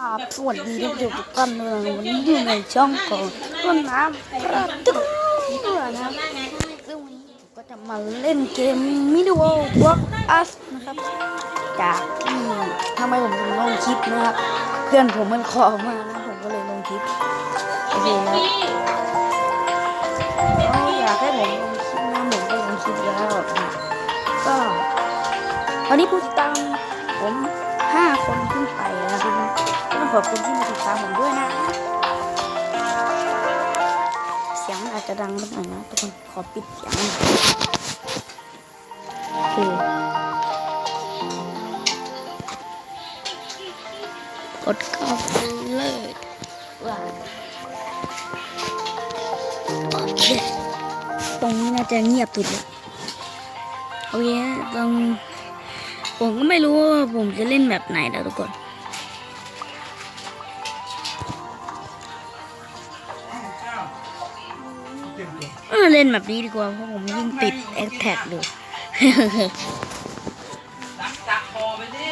ครับสวัสดีทุกท่านเลยวันนี้อยู่ในช่องของต้นน้ำประตูนะครับซึ่งวันนี้ก็จะมาเล่นเกม Medieval Walk Us นะครับ จากที่ทำไมผมถึงลงคลิปนะครับ เพื่อนผมมันขอมานะผมก็เลยลงคลิปโอเคครับอยากให้ผมลงคลิปนะผมก็ลงคลิปแล้วก็ตอนนี้ผู้ติดตามผมห้าคนขึ้นไปแล้วนะครับ ขอบคุณที่มาติดตามผมด้วยนะ เสียงอาจจะดังนิดหน่อยนะทุกคนขอปิดเสียงโอเคกดเข้าไปเลยว่าโอเคตรงนี้น่าจะเงียบสุดแล้วโอเคตรงผมก็ไม่รู้ว่าผมจะเล่นแบบไหนแล้วทุกคน เออเล่นแบบนี้ดีกว่าเพราะผมยิ่งติดแอคแท็กเลยตักตักคอไปดิ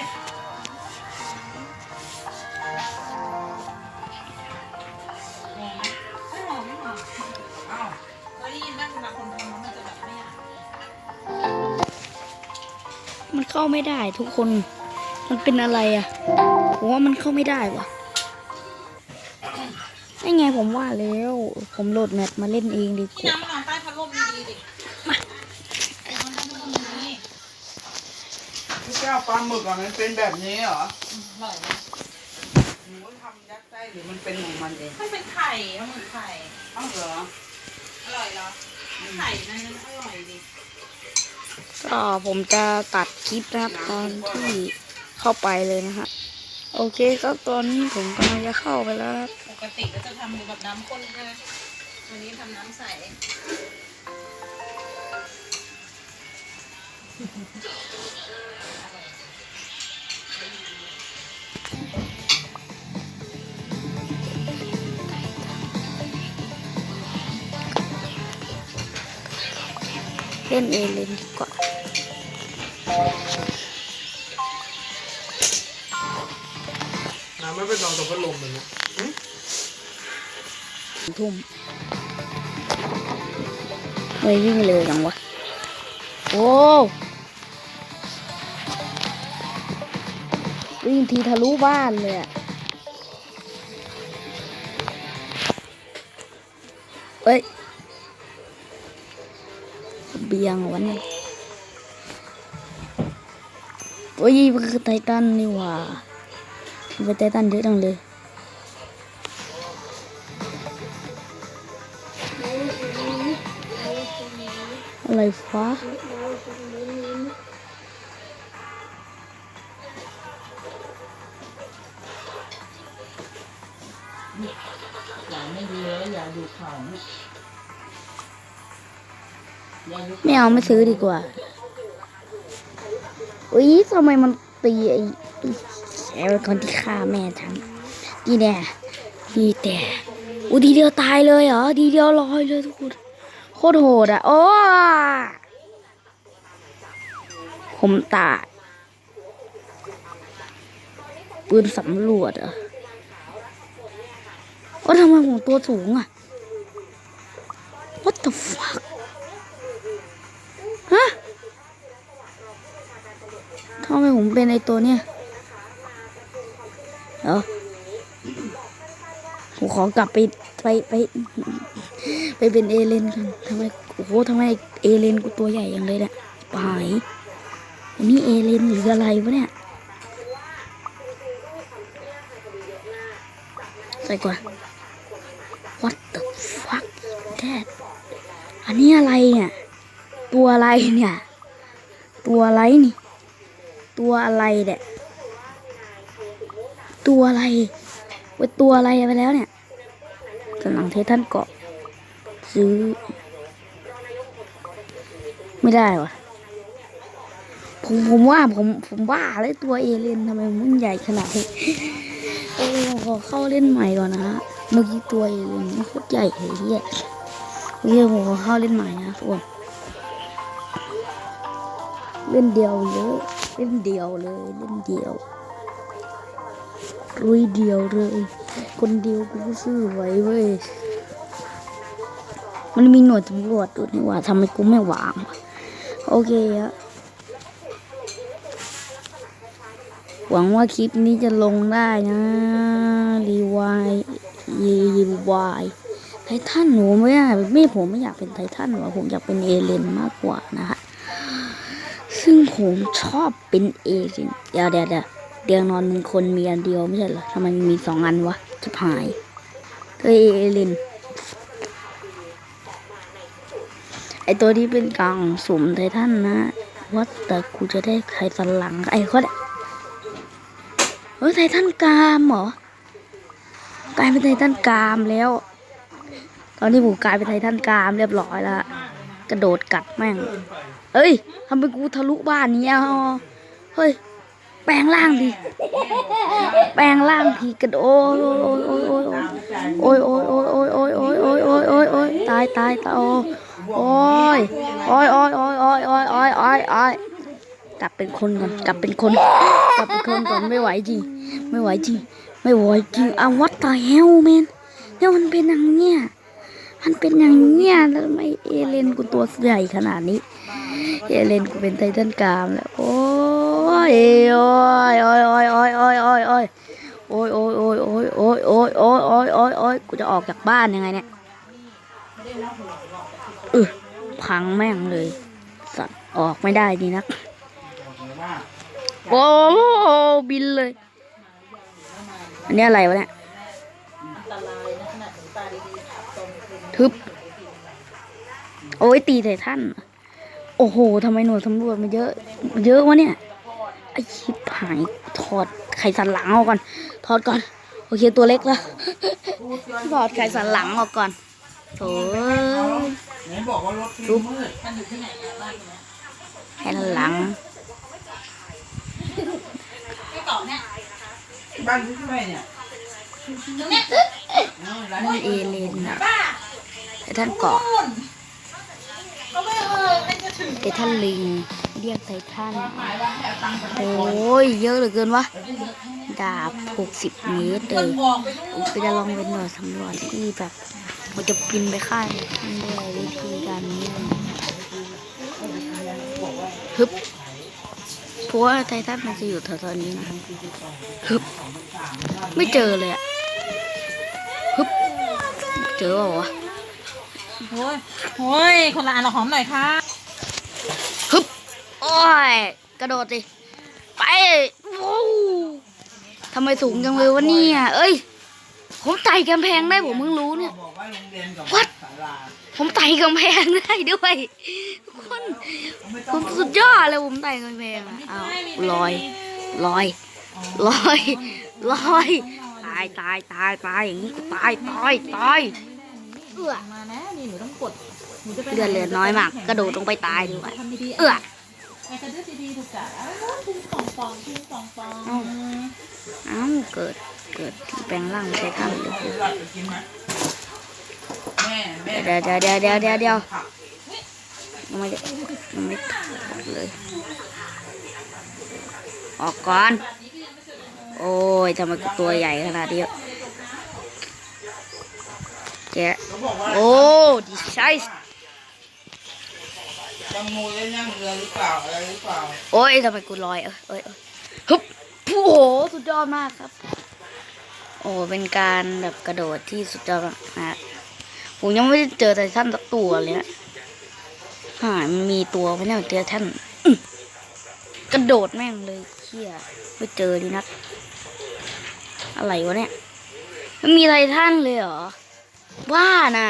งงไหมไม่หอมไม่หอมอ้าวเคยได้ยินไหมเวลาคนทำมันจะแบบไม่อยมันเข้าไม่ได้ทุกคน มันเป็นอะไรอะผมว่ามันเข้าไม่ได้ว่ะนี่ไงผมว่าแล้ว ผมโหลดแมปมาเล่นเองดีกว่า น้ำมานอนใต้พัดลมดีๆดิมาเดี๋ยวมันทำให้มันดี พี่แก้วปลาหมึกอะมันเป็นแบบนี้เหรออืมอร่อยไหมหนูทำยัดไส้หรือมันเป็นของมันเองมันเป็นไข่เอาเหมือนไข่ เอ้าเหรออร่อยเหรอ ไข่นั่นอร่อยดิก็ผมจะตัดคลิปนะครับตอนที่เข้าไปเลยนะฮะโอเคครับตอนนี้ผมกำลังจะเข้าไปแล้วครับปกติก็จะทำแบบน้ำข้นใช่ไหมวันนี้ทำน้ำใส เล่นเองเลยดีกว่าน้ำไม่เป็นรองตรงพัดลมเลยนะทุ่มเฮ้ยวิ่งเร็วจังวะ โอ้วิ่งทีทะลุบ้านเลยอะเฮ้ย เบียงวะเนี่ยโอ้ยมันคือไททันนี่หว่ามันเป็น ไม่ดีแม่เอาไม่ซื้อดีกว่าอุ้ยทำไมมันตีไอ้ไอ้คนที่ฆ่าแม่ฉันดีแน่ดีแต่อู้ดีเดียวตายเลยเหรอดีเดียวลอยเลยทุกคนโคตรโหดอะโอ้ผมตายปืนสำรวจเหรอะว่าทำไมผมตัวสูงอะ What the fuck ฮะ ทำไมผมเป็นไอตัวเนี้ยเดี๋ยวผมขอกลับไปไปไป ไปเป็นเอเลนกันทำไมโอ้โหทำไมเอเลนกูตัวใหญ่อย่างเลยเนี่ยปายอันนี้เอเลนหรืออะไรวะเนี่ยใส่ก่อน What the fuck that อันนี้อะไรเนี่ย ตัวอะไรเนี่ย ตัวอะไรนี่ ตัวอะไรเนี่ยตัวอะไรเว้ยตัวอะไรไปแล้วเนี่ยกำลังเทท่านเกาะ ซื้อ ไม่ได้วะผมผมว่าผมผมว่าเลยตัวเอเลนทำไมมันใหญ่ขนาดนี้เออขอเข้าเล่นใหม่ก่อนนะฮะเมื่อกี้ตัวเอเลนโคตรใหญ่เลยเฮียเฮียผมขอเข้าเล่นใหม่นะทุกคนเล่นเดียวเลย เล่นเดียวเลยเล่นเดียวรุยเดียวเลย คนเดียวกูก็สู้ไหวเว้ยมันมีหน่วยตำรวจด้วยนี่ว่าทำไมกูไม่วาง โอเคอะหวังว่าคลิปนี้จะลงได้นะรีวายรีวายไททันหนูไม่ได้ไม่ผมไม่อยากเป็นไททันหรอกผมอยากเป็นเอเลนมากกว่านะฮะ ซึ่งผมชอบเป็นเอเลนเดี๋ยวเดี๋ยวเดี๋ยวเตียงนอนหนึ่งคนมีอันเดียวไม่ใช่เหรอทำไมมีสองอันวะจะหายเฮ้ยเอเลนไอตัวที่เป็นกล่องสุ่มไททันนะว่าแต่กูจะได้ใครสันหลังไอ้เขาเนี่ยเออไททันกามเหรอกลายเป็นไททันกามแล้ว ตอนนี้ผมกลายเป็นไททันกามเรียบร้อยแล้ว กระโดดกัดแม่ง เอ้ยทำเป็นกูทะลุบ้านนี้อะเฮ้ย แปลงร่างดิ แปลงร่างทีกระโดดโอ้ยโอ้ยโอ้ยโอ้ยโอ้ยโอ้ยโอ้ยโอ้ยโอ้ยโอ้ยโอ้ยโอ้ยตายตายตายโอ้โอ้ยโอ้ยโอ้ยโอ้ยโอ้ยโอ้ยโอ้ยโอ้ยโอ้ยกลับเป็นคนก่อนกลับเป็นคนกลับเป็นคนก่อนไม่ไหวจริงไม่ไหวจริงไม่ไหวจริงอะวัดตาเฮลแมนเนี่ยมันเป็นอย่างเนี้ย มันเป็นอย่างเนี้ยแล้วทำไมเอเลนกูตัวใหญ่ขนาดนี้ เอเลนกูเป็นไททันกามแล้วโอ้ยโอ้ยโอ้ยโอ้ยโอ้ยโอ้ยโอ้ยโอ้ยโอ้ยโอ้ยโอ้ยโอ้ยโอ้ยโอ้ยโอ้ยโอ้ยโอ้ยโอ้ยกูจะออกจากบ้านยังไงเนี่ยเออพังแม่งเลย สัตว์ออกไม่ได้ดีนักโอ้บินเลย อันนี้อะไรวะเนี่ย ทึบ โอ้ยตีไททันเหรอโอ้โหทำไมหน่วยสำรวจมันเยอะ เยอะวะเนี่ย ไอชิบหาย ถอดไข่สันหลังออกก่อน ถอดก่อน โอเคตัวเล็กแล้วถอดไข่สันหลังออกก่อนโถ่เอ้ยไหนบอกว่ารถที่มืดมันอยู่ที่ไหนอะบ้านเนี้ยแผ่นหลังไอ้ต่อเนี่ยบ้านที่เท่าไหร่เนี่ยตรงเนี้ยเออร้านนี่เอเลนอะป้า ไอ้ท่านเกาะไอ้ท่านลิง เรียกไททันหมายว่าให้เอาตังค์ไปให้โอ้ยเยอะเหลือเกินวะ ดาบ60เมตรเลยไปจะลองเป็นหน่วยสำรวจที่แบบมันจะบินไปค่ายมันด้วยวิธีการนี้ฮึบเพราะว่าไททันมันจะอยู่แถวๆนี้นะฮึบไม่เจอเลยอะฮึบเจอเปล่าวะ โอ้ยโอ้ยคนละอันเราหอมหน่อยค่ะฮึบโอ้ยกระโดดสิไปว้าวทำไมสูงจังเลยวะเนี่ยเอ้ย ผมไต่กำแพงได้ผมเพิ่งรู้เนี่ย บอกว่าโรงเรียนกับ What? ศาลาผมไต่กำแพงได้ด้วยทุกคนไม่ต้ผองมสุดยอดเลยผมไต่กำแพงอะอ้าวลอยลอยลอยลอยตายตายตายตายอย่างนี้กูตายตายตาย เอื้อมานะนี่หนูต้องกดหนูจะไปเลือดเหลือน้อยมาก กระโดดลงไปตายดีกว่าทำดีๆเอื้อไอ้กระดึ๊บดีๆถูกจ้ะอ้าวทิ้งปองปองทิ้งปองปองเอ้าเอ้าเกิดเกิดแปลงร่างใช้ท่านเลยเดี๋ยวหลับไปกินไหมแม่แม่เดี๋ยวเดี๋ยวเดี๋ยวเดี๋ยวเดี๋ยวเดี๋ยวผักยังไม่ได้ยังไม่เลยออกก่อน โอ้ยทำไมกูตัวใหญ่ขนาดนี้ แกะเขาบอกว่าโอ้ดีใช่แตังโมจะนั่งเรือหรือเปล่าอะไรหรือเปล่า โอ้ยทำไมกูลอยเอ้ยเอ้ยเอ้ยฮึบโอ้โหสุดยอดมากครับ โอ้เป็นการแบบกระโดดที่สุดยอดมากนะฮะผมยังไม่ได้เจอไททันสักตัวเลยนะหามันมีตัวไหมเนี่ยเจอท่านอื้อกระโดดแม่งเลยเชี่ยไม่เจอดีนัก อะไรวะเนี่ยมันมีไททันเลยเหรอ ว่าน่ะ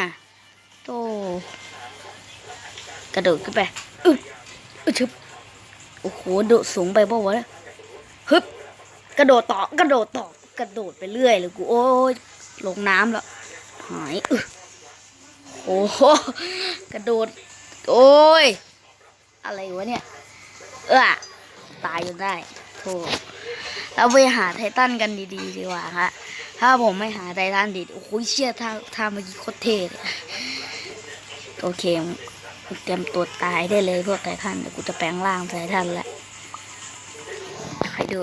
โตกระโดดขึ้นไปอึบอึ๊บชึบโอ้โหโดดสูงไปเปล่าวะฮึบกระโดดต่อกระโดดต่อกระโดดไปเรื่อยเลยกูโอ้ยลงน้ำแล้วหายอึโอ้โหกระโดด โอ้ย อะไรวะเนี่ย เออตายจนได้โธ่เราไปหาไททันกันดีๆ ดีกว่าฮะ ถ้าผมไม่หาไททันดีโอ้โหเชี่ยท่าท่าเมื่อกี้โคตรเท่โอเคเตรียมตัวตายได้เลยพวกไททันเดี๋ยวกูจะแปลงร่างไททันแล้วใครดู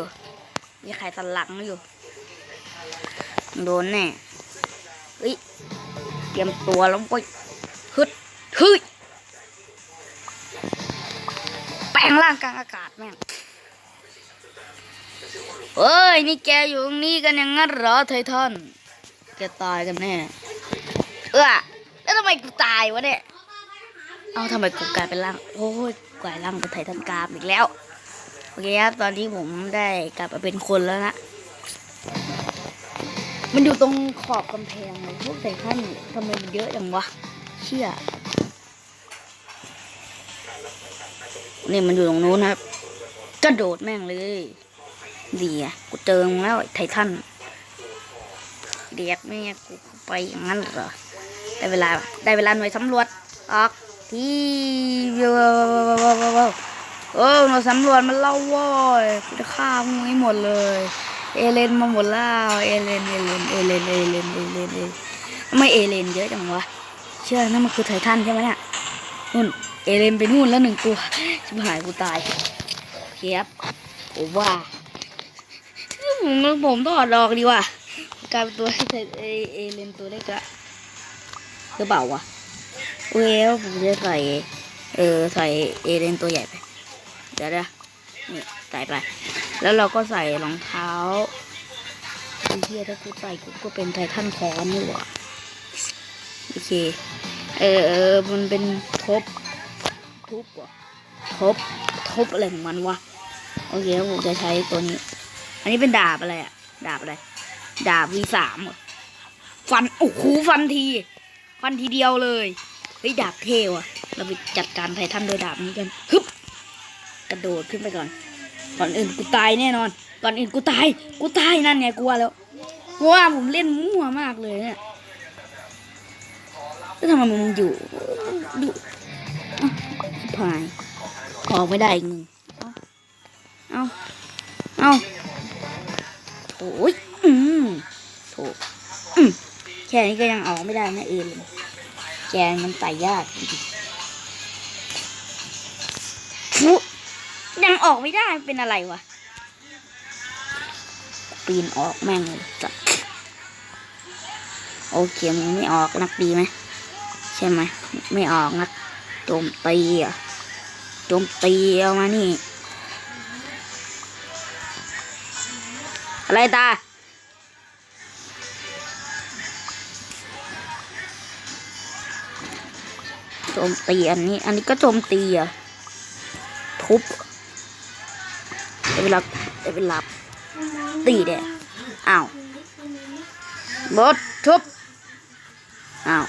มีใครสันหลังอยู่โดนแน่เฮ้ยเตรียมตัวแล้วไปฮึดฮึดแปลงร่างกลางอากาศแม่ง เฮ้ย นี่แกอยู่ตรงนี้กันอย่างนั้นเหรอไททันแกตายกันแน่ เออแล้วทำไมกูตายวะเนี่ย เอาทำไมกูกลายเป็นร่าง โอ้ยกลายร่างเป็นไททันกรามอีกแล้ว โอเคครับ ตอนนี้ผมได้กลับมาเป็นคนแล้วนะ มันอยู่ตรงขอบกำแพงเลยพวกไททันทำไมมันเยอะจังวะ เชี่ยนี่มันอยู่ตรงนู้นครับกระโดดแม่งเลย เดีอะกูเจอมึงแล้วไอ้ไททันเรียกแม่กูไปอย่างนั้นเหรอได้เวลาได้เวลาหน่วยสำรวจออกที่ว้าวโอ้หน่วยสำรวจมันเล่าโว้ยกูจะฆ่ามึงให้หมดเลย เอเลนมาหมดแล้วเอเลนเอเลนเอเลนเอเลนเอเลนเอทำไมเอเลนเยอะจังวะเชื่อนั่นมันคือไททันใช่ไหมเนี่ยนู่นเอเลนไปนู่นแล้วหนึ่งตัวชิบหายกูตายเคียบผมว่า ผมผมถอดดอกดีว่ากลายเป็นตัวไทเอเอเลนตัวเล็กละหรือเปล่าวะโอเคผมจะใส่เออใส่เอเลนตัวใหญ่ไปเดี๋ยวนะนี่ใส่ไป แล้วเราก็ใส่รองเท้าไอ้เหี้ยถ้ากูใส่กูก็เป็นไททันคอนี่หว่าโอเค เออเออมันเป็นทบทุบว่ะทบทบอะไรของมันวะโอเคผมจะใช้ตัวนี้ อันนี้เป็นดาบอะไรอะดาบอะไร ดาบ V3 เหรอฟัน โอ้โห ฟันที ฟันทีเดียวเลย เฮ้ย ดาบเทว่ะเราไปจัดการไททันโดยดาบนี้กันฮึบกระโดดขึ้นไปก่อน ก่อนอื่นกูตายแน่นอน ก่อนอื่นกูตาย กูตายนั่นไงกลัวแล้วเพราะว่าผมเล่นมั่วมากเลยเนี่ยแล้วทำไมมึงอยู่อยู่อ่ายออกไม่ได้อีกหนึ่งเอาเอาเอา อ้ยอืมโถอืมแค่นี้ก็ยังออกไม่ได้นะเอเลนแกมันตายยากจริงๆฟุยังออกไม่ได้เป็นอะไรวะ ปีนออกแม่งเลยจัดโอเคมึงไม่ออกนักดีไหมใช่ไหมไม่ออกนักโจมตีอะโจมตีเอามานี่ อะไรตา โจมตีอันนี้ อันนี้ก็โจมตีอะ ทุบได้เวลาได้เวลาตีเด้อ้าวบดทุบ อ้าว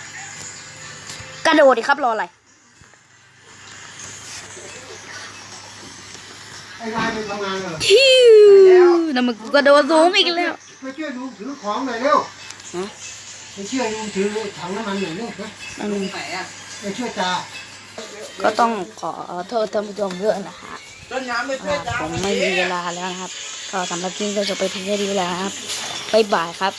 กระโดดดิครับ รออะไร ไอ้วายไปทำงานกันเหรอฮิวน้ำมันกระโดดสูงอีกแล้วไปช่วยลุงถือของหน่อยเร็วฮะไปช่วยลุงถือถังน้ำมันหน่อยเร็วนะนั่นไหนอะไปช่วยตาก็ต้องขอโทษท่านผู้ชมด้วยนะคะต้นน้ำไม่ช่วอ่ายจ้าผมไม่มีเวลาแล้วนะครับ ก็สำหรับคลิปก็จะไปเพียงแค่นี้แล้วนะครับบ๊ายบายครับ